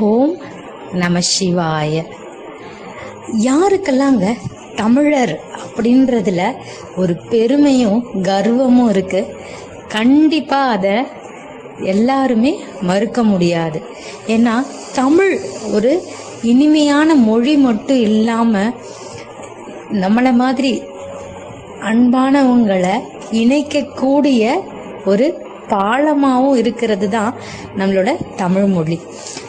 ஓம் நம சிவாய. யாருக்கெல்லாங்க தமிழர் அப்படின்றதுல ஒரு பெருமையும் கர்வமும் இருக்கு. கண்டிப்பா அதை எல்லாருமே மறுக்க முடியாது. ஏன்னா தமிழ் ஒரு இனிமையான மொழி மட்டும் இல்லாம நம்மளை மாதிரி அன்பானவங்களை இணைக்கக்கூடிய ஒரு பாலமாகவும் இருக்கிறது தான் நம்மளோட தமிழ் மொழி.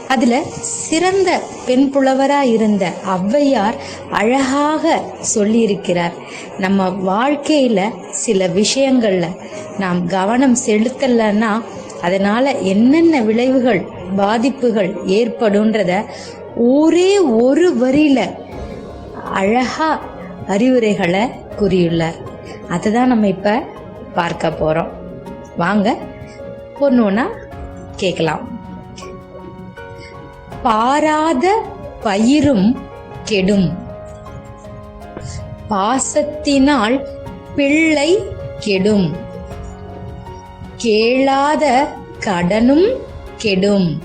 அதில் சிறந்த பெண் புலவராக இருந்த ஔவையார் அழகாக சொல்லியிருக்கிறார். நம்ம வாழ்க்கையில் சில விஷயங்களில் நாம் கவனம் செலுத்தலைன்னா அதனால் என்னென்ன விளைவுகள் பாதிப்புகள் ஏற்படுன்றத ஒரே ஒரு வரியில் அழகா அறிவுரைகளை கூறியுள்ளார். அதுதான் நம்ம இப்ப பார்க்க போறோம். வாங்க ஒன்று ஒன்றா கேட்கலாம். பாராத பயிரும் கெடும். பாசத்தினால் பிள்ளை கெடும். கேளாத கடனும் கெடும்.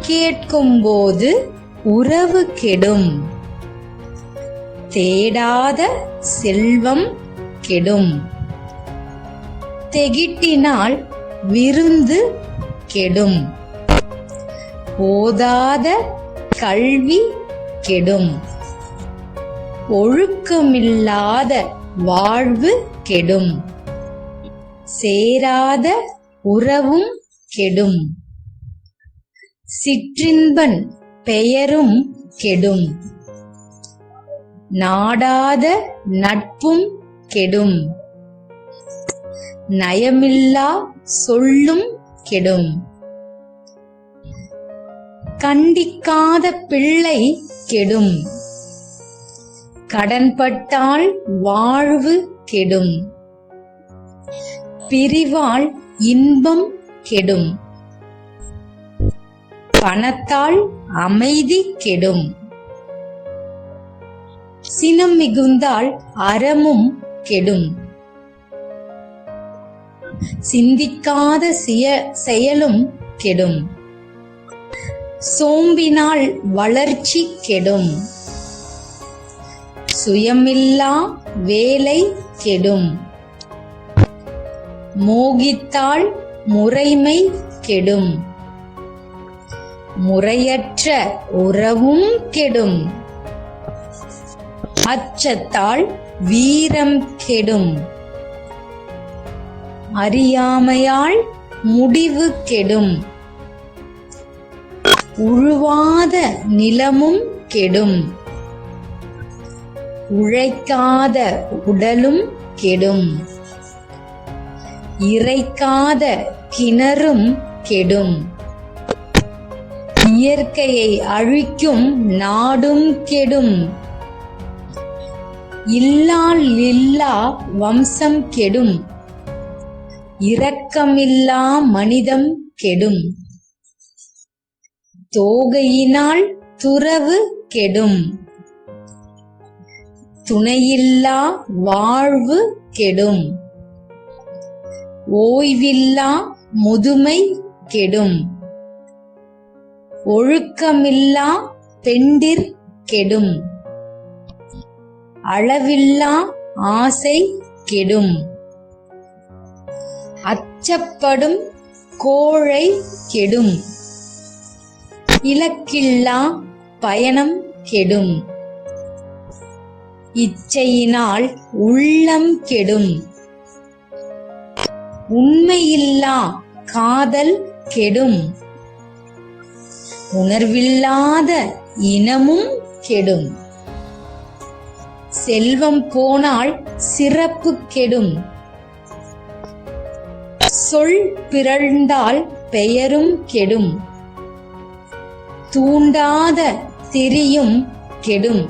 கேட்கும்போது உறவு கெடும். தேடாத செல்வம் கெடும். தெகிட்டினால் விருந்து கெடும். ஓதாத கல்வி கெடும். ஒழுக்கமில்லாத வாழ்வு கெடும். சேராத உறவும் கெடும். சிற்றின்பன் பெயரும் கெடும். நாடாத நட்பும் கெடும். நயமில்லா சொல்லும் கெடும். கண்டிக்காத பிள்ளை கெடும். கடன்பட்டால் வாழ்வு கெடும். பிரிவால் இன்பம் கெடும். பணத்தால் அமைதி கெடும். சினம் மிகுந்தால் அறமும் கெடும். சிந்திக்காத சிய- செயலும் கெடும். சோம்பினால் வளர்ச்சி கெடும். சுயமில்லா வேலை கெடும். மோகித்தால் முறைமை கெடும். முறையற்ற உறவும் கெடும். அச்சத்தால் வீரம் கெடும். அறியாமையால் முடிவு கெடும். உழுவாத நிலமும் கெடும். உழைக்காத உடலும் கெடும். இறைக்காத கிணறும் கெடும். இயற்கையை அழிக்கும் நாடும் கெடும். இல்லால் இல்லா வம்சம் கெடும். இரக்கமில்லா மனிதம் கெடும். தோகையினால் துறவு கெடும். துணையில்லா வாழ்வு கெடும். ஓய்வில்லா முதுமை கெடும். ஒழுக்கமில்லா பெண்டிர் கெடும். அளவில்லா ஆசை கெடும். அச்சப்படும் கோழை கெடும். இலக்கில்லா பயணம் கெடும். இச்சையினால் உள்ளம் கெடும். உண்மையில்லா காதல் கெடும். உணர்வில்லாத இனமும் கெடும். செல்வம் போனால் சிறப்பு கெடும். சொல் பிறழ்ந்தால் பெயரும் கெடும். தூண்டாத திரியும் கெடும்.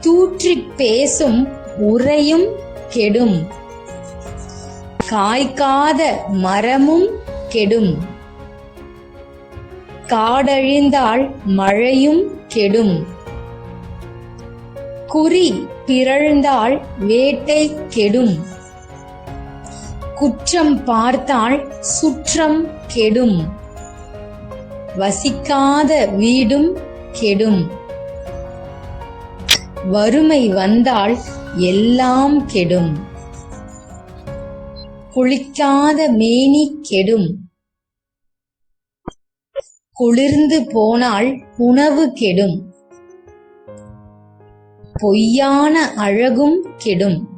தூற்றிப் பேசும் உரையும் கெடும். காய்க்காத மரமும் கெடும். காடழிந்தால் மழையும் கெடும். குறி பிறழ்ந்தால் வேட்டை கெடும். குற்றம் பார்த்தால் சுற்றம் கெடும். வசிக்காத வீடும் கெடும். வறுமை வந்தால் எல்லாம் கெடும். குளிக்காத மேனி கெடும். குளிர்ந்து போனால் உணவு கெடும். பொய்யான அழகும் கெடும்.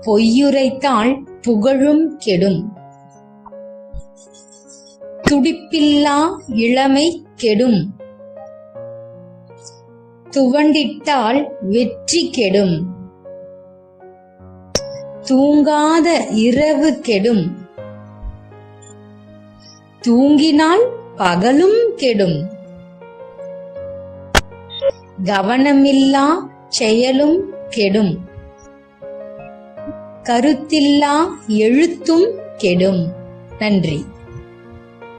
பொய்யுரைத்தால் புகழும் கெடும். துடிப்பில்லா இளமை கெடும். துவண்டிட்டால் வெற்றி கெடும். தூங்காத இரவு கெடும். தூங்கினால் பகலும் கெடும். கவனமில்லா செயலும் கெடும். கருத்தில்லா எழுத்தும் கெடும். நன்றி.